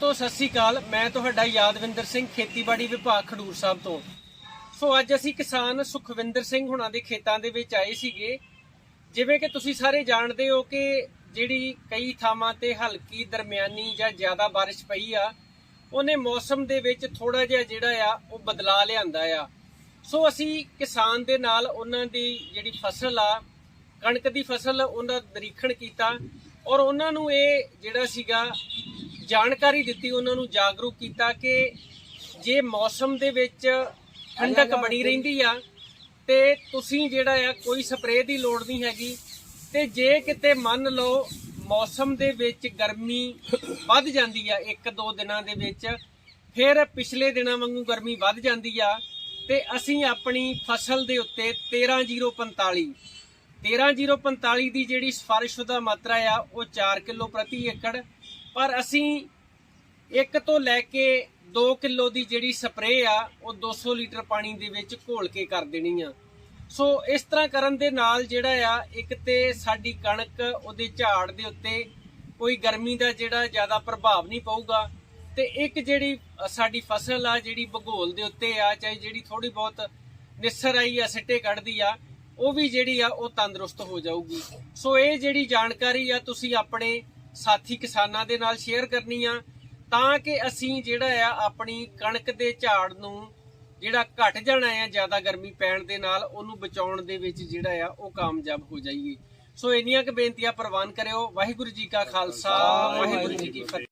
ਦੋਸਤੋ, ਸਤਿ ਸ੍ਰੀ ਅਕਾਲ। ਮੈਂ ਤੁਹਾਡਾ ਯਾਦਵਿੰਦਰ ਸਿੰਘ, ਖੇਤੀਬਾੜੀ ਵਿਭਾਗ ਖਡੂਰ ਸਾਹਿਬ ਤੋਂ। ਸੋ ਅੱਜ ਅਸੀਂ ਕਿਸਾਨ ਸੁਖਵਿੰਦਰ ਸਿੰਘ ਹੁਣਾਂ ਦੇ ਖੇਤਾਂ ਦੇ ਵਿੱਚ ਆਏ ਸੀਗੇ। ਜਿਵੇਂ ਕਿ ਤੁਸੀਂ ਸਾਰੇ ਜਾਣਦੇ ਹੋ ਕਿ ਜਿਹੜੀ ਕਈ ਥਾਵਾਂ ਤੇ ਹਲਕੀ ਦਰਮਿਆਨੀ ਜਾਂ ਜ਼ਿਆਦਾ ਬਾਰਿਸ਼ ਪਈ ਆ, ਉਹਨੇ ਮੌਸਮ ਦੇ ਵਿੱਚ ਥੋੜਾ ਜਿਹਾ ਜਿਹੜਾ ਆ, ਉਹ ਬਦਲਾ ਲਿਆਂਦਾ ਆ। ਸੋ ਅਸੀਂ ਕਿਸਾਨ ਦੇ ਨਾਲ ਉਹਨਾਂ ਦੀ ਜਿਹੜੀ ਫਸਲ ਆ, ਕਣਕ ਦੀ ਫਸਲ, ਉਹਨਾਂ ਦਾ ਨਿਰੀਖਣ ਕੀਤਾ ਔਰ ਉਹਨਾਂ ਨੂੰ ਇਹ ਜਿਹੜਾ ਸੀਗਾ ਜਾਣਕਾਰੀ ਦਿੱਤੀ ਉਹਨਾਂ ਨੂੰ ਜਾਗਰੂਕ ਕੀਤਾ ਕਿ ਜੇ ਮੌਸਮ ਦੇ ਵਿੱਚ ਠੰਡਕ ਬਣੀ ਰਹਿੰਦੀ ਆ ਤੇ ਤੁਸੀਂ ਜਿਹੜਾ ਆ ਕੋਈ ਸਪਰੇਅ ਦੀ ਲੋੜ ਨਹੀਂ ਹੈਗੀ। ਤੇ ਜੇ ਕਿਤੇ ਮੰਨ ਲਓ ਮੌਸਮ ਦੇ ਵਿੱਚ ਗਰਮੀ ਵੱਧ ਜਾਂਦੀ ਆ ਇੱਕ ਦੋ ਦਿਨਾਂ ਦੇ ਵਿੱਚ ਫਿਰ ਪਿਛਲੇ ਦਿਨਾਂ ਵਾਂਗੂ ਗਰਮੀ ਵੱਧ ਜਾਂਦੀ ਆ ਤੇ ਅਸੀਂ ਆਪਣੀ ਫਸਲ ਦੇ ਉੱਤੇ 13045 13045 ਦੀ ਜਿਹੜੀ ਸਿਫਾਰਿਸ਼ਸ਼ੁਦਾ ਮਾਤਰਾ ਆ ਉਹ 4 ਕਿਲੋ ਪ੍ਰਤੀ ਏਕੜ ਪਰ ਅਸੀਂ 1 ਤੋਂ ਲੈ ਕੇ 2 ਕਿਲੋ ਦੀ ਜਿਹੜੀ ਸਪਰੇਅ ਆ, ਉਹ 200 ਲੀਟਰ ਪਾਣੀ ਦੇ ਵਿੱਚ ਘੋਲ ਕੇ ਕਰ ਦੇਣੀ ਆ। ਸੋ ਇਸ ਤਰ੍ਹਾਂ ਕਰਨ ਦੇ ਨਾਲ ਜਿਹੜਾ ਆ, ਇੱਕ ਤੇ ਸਾਡੀ ਕਣਕ ਉਹਦੇ ਝਾੜ ਦੇ ਉੱਤੇ ਕੋਈ ਗਰਮੀ ਦਾ ਜਿਹੜਾ ਜ਼ਿਆਦਾ ਪ੍ਰਭਾਵ ਨਹੀਂ ਪਊਗਾ ਤੇ ਇੱਕ ਜਿਹੜੀ ਸਾਡੀ ਫਸਲ ਆ, ਜਿਹੜੀ ਭੂਗੋਲ ਦੇ ਉੱਤੇ ਆ, ਚਾਹੇ ਜਿਹੜੀ ਥੋੜੀ ਬਹੁਤ ਨਿਸਰ ਆਈ ਆ, ਸਿੱਟੇ ਕੱਢਦੀ ਆ, ਉਹ ਵੀ ਜਿਹੜੀ ਆ, ਉਹ ਤੰਦਰੁਸਤ ਹੋ ਜਾਊਗੀ। ਸੋ ਇਹ ਜਿਹੜੀ ਜਾਣਕਾਰੀ ਆ, ਤੁਸੀਂ ਆਪਣੇ ਸਾਥੀ ਕਿਸਾਨਾਂ ਦੇ ਨਾਲ ਸ਼ੇਅਰ ਕਰਨੀ ਆ, ਤਾਂ ਕਿ ਅਸੀਂ ਜਿਹੜਾ ਆ ਆਪਣੀ ਕਣਕ ਦੇ ਝਾੜ ਨੂੰ ਜਿਹੜਾ ਘਟ ਜਾਣਾ ਆ, ਜ਼ਿਆਦਾ ਗਰਮੀ ਪੈਣ ਦੇ ਨਾਲ ਉਹਨੂੰ ਬਚਾਉਣ ਦੇ ਵਿੱਚ ਜਿਹੜਾ ਆ ਉਹ ਕਾਮਯਾਬ ਹੋ ਜਾਈਏ। ਸੋ ਇੰਨੀਆਂ ਕੁ ਬੇਨਤੀਆਂ ਪ੍ਰਵਾਨ ਕਰਿਓ। ਵਾਹਿਗੁਰੂ ਜੀ ਕਾ ਖਾਲਸਾ, ਵਾਹਿਗੁਰੂ ਜੀ ਕੀ ਫਤਿਹ।